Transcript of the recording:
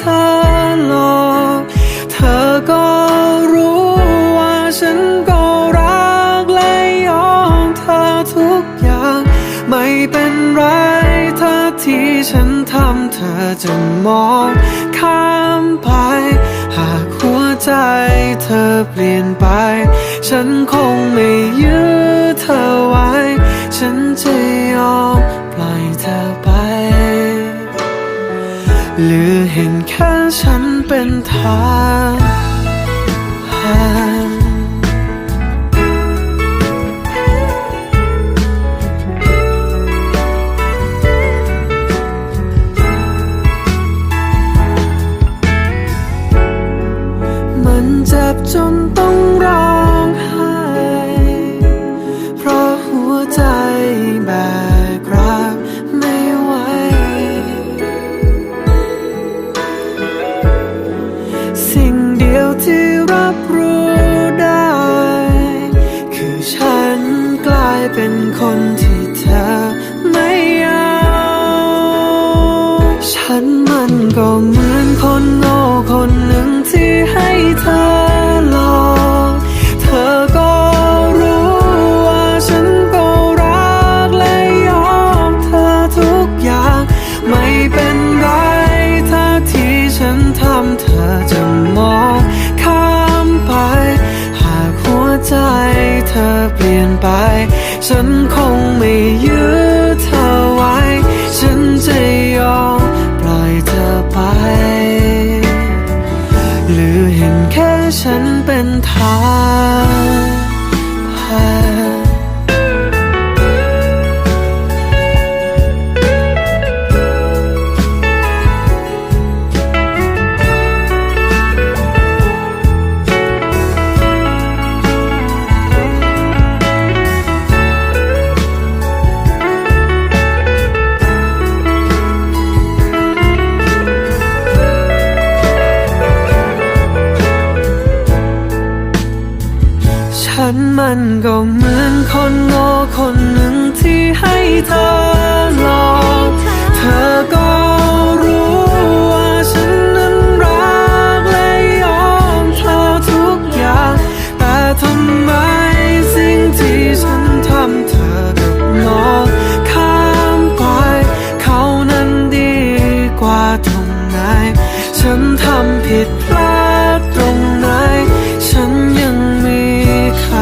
เธอหลอกเธอก็รู้ว่าฉันก็รักและยอมเธอทุกอย่าง ไม่เป็นไรถ้าที่ฉันทำเธอจะมองข้ามไป หากหัวใจเธอเปลี่ยนไป ฉันคงไม่ยื้อเธอไว้ ฉันจะยอม หรือเห็นแค่ฉันเป็นทางมันเจ็บจน ฉันมันก็เหมือนคนโง่คนหนึ่งที่ให้เธอหลอกเธอก็รู้ว่าฉันก็รักและยอมเธอทุกอย่าง ไม่เป็นไรถ้าที่ฉันทำเธอจะมองข้ามไป หากหัวใจเธอเปลี่ยนไป ฉันันก็เหมือนคนโง่คนหนึ่งที่ให้เธอหลอกเธอก็รู้ว่าฉันนั้นรักและยอมเธอทุกอย่าง แต่ทำไมสิ่งที่ฉันทำเธอกับมองข้ามไปเขานั้นดีกว่าตรงไหน ฉันทำผิดพลาดตรงไหน ฉันยังมีใคร